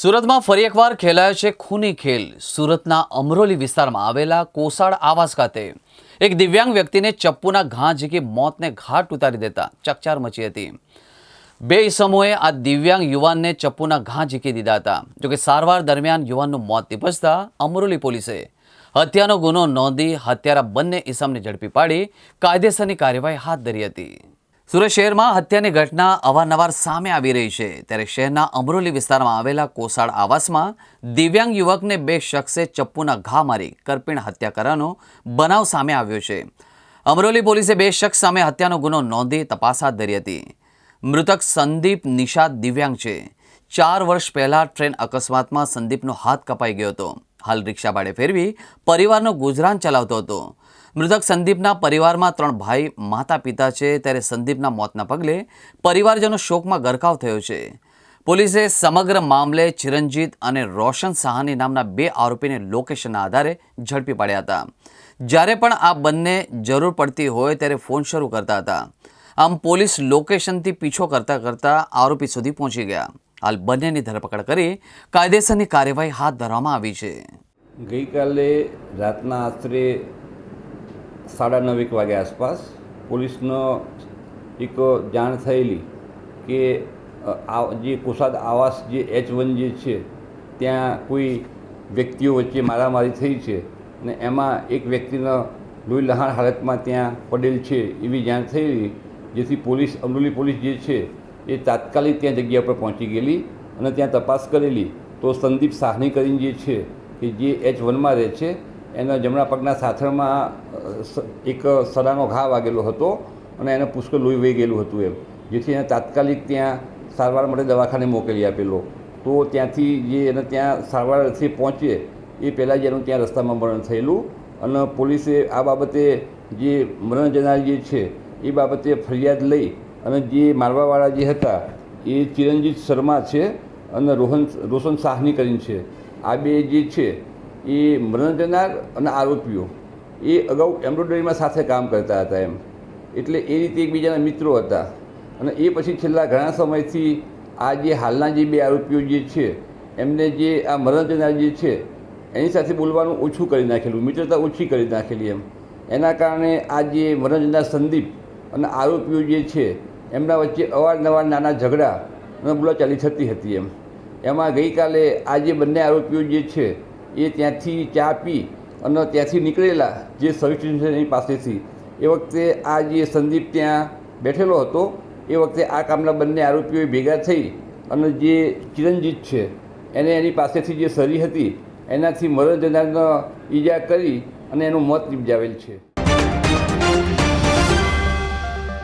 સુરતમાં ફરી એકવાર ખેલાયો છે ખૂની ખેલ. સુરતના અમરોલી વિસ્તારમાં આવેલા કોસાળ આવાસ ખાતે એક દિવ્યાંગ વ્યક્તિને ચપ્પુના ઘા ઝીકી મોતને ઘાટ ઉતારી દેતા ચકચાર મચી હતી. બે ઇસમોએ આ દિવ્યાંગ યુવાનને ચપ્પુના ઘા ઝીકી દીધા હતા. જોકે સારવાર દરમિયાન યુવાનનું મોત નિપજતા અમરોલી પોલીસે હત્યાનો ગુનો નોંધી હત્યારા બંને ઇસમને ઝડપી પાડી કાયદેસરની કાર્યવાહી હાથ ધરી હતી. સુરત શહેરમાં હત્યાની ઘટના અવારનવાર સામે આવી રહી છે. ત્યારે શહેરના અમરોલી વિસ્તારમાં આવેલા કોસાળ આવાસમાં દિવ્યાંગ યુવકને બે શખ્સે ચપ્પુના ઘા મારી કરપીણ હત્યા કરવાનો બનાવ સામે આવ્યો છે. અમરોલી પોલીસે બે શખ્સ સામે હત્યાનો ગુનો નોંધી તપાસ હાથ ધરી હતી. મૃતક સંદીપ નિષાદ દિવ્યાંગ છે. ચાર વર્ષ પહેલા ટ્રેન અકસ્માતમાં સંદીપનો હાથ કપાઈ ગયો હતો. હાલ રિક્ષા ભાડે ફેરવી પરિવારનો ગુજરાન ચલાવતો હતો. મૃતક સંદીપના પરિવારમાં ત્રણ ભાઈ માતા પિતા છે, ત્યારે સંદીપના મોતના પગલે પરિવારજનો શોકમાં ગરકાવ થયો છે. પોલીસે સમગ્ર મામલે ચિરંજીત અને રોશન સાહાની નામના બે આરોપીને લોકેશનના આધારે ઝડપી પાડ્યા હતા. જ્યારે પણ આ બંને જરૂર પડતી હોય ત્યારે ફોન શરૂ કરતા હતા. આમ પોલીસ લોકેશનથી પીછો કરતા કરતા આરોપી સુધી પહોંચી ગયા. હાલ બંનેની ધરપકડ કરી કાયદેસરની કાર્યવાહી હાથ ધરવામાં આવી છે. ગઈકાલે રાતના આશરે સાડા નવેક વાગ્યા આસપાસ પોલીસનો એક જાણ થયેલી કે આ જે કોસાદ આવાસ જે એચ વન જે છે, ત્યાં કોઈ વ્યક્તિઓ વચ્ચે મારામારી થઈ છે ને એમાં એક વ્યક્તિનો લોહી લહાણ હાલતમાં ત્યાં પડેલ છે એવી જાણ થયેલી, જેથી પોલીસ અમરોલી પોલીસ જે છે એ તાત્કાલિક ત્યાં જગ્યા પર પહોંચી ગયેલી અને ત્યાં તપાસ કરેલી. તો સંદીપ સાહની કરીને જે છે કે જે એચ વનમાં રહે છે, એના જમણા પગના સાથળમાં એક સડાનો ઘા વાગેલો હતો અને એને પુષ્કળ લોહી વહી ગયેલું હતું એમ. જેથી એને તાત્કાલિક ત્યાં સારવાર માટે દવાખાને મોકલી આપેલો. તો ત્યાંથી જે એને ત્યાં સારવાર અર્થે પહોંચે, એ પહેલાં જ એનું ત્યાં રસ્તામાં મરણ થયેલું અને પોલીસે આ બાબતે જે મરણ જનાર જે છે, એ બાબતે ફરિયાદ લઈ અને જે મારવાવાળા જે હતા, એ ચિરંજીત શર્મા છે અને રોહન, રોશન સાહની કરીને છે. આ બે જે છે, એ મરણ જનાર અને આરોપીઓ. એ અગાઉ એમ્બ્રોઇડરીમાં સાથે કામ કરતા હતા એમ. એટલે એ રીતે એકબીજાના મિત્રો હતા. અને એ પછી છેલ્લા ઘણા સમયથી આ જે હાલના જે બે આરોપીઓ જે છે, એમને જે આ મરણ જનાર જે છે, એની સાથે બોલવાનું ઓછું કરી નાખેલું, મિત્રતા ઓછી કરી નાખેલી એમ. એના કારણે આ જે મરણ જનાર સંદીપ અને આરોપીઓ જે છે એમના વચ્ચે અવારનવાર નાના ઝઘડા અને બોલાચાલી થતી હતી એમ. એમાં ગઈકાલે આ જે બંને આરોપીઓ જે છે, એ ત્યાંથી ચા પી અને ત્યાંથી નીકળેલા જે સર્વિસ સ્ટેશનની પાસેથી, એ વખતે આ જે સંદીપ ત્યાં બેઠેલો હતો, એ વખતે આ કામના બંને આરોપીઓ ભેગા થઈ અને જે ચિરંજીત છે, એને એની પાસેથી જે સરી હતી, એનાથી મરણ જનારનો ઈજા કરી અને એનું મોત નિપજાવેલ છે.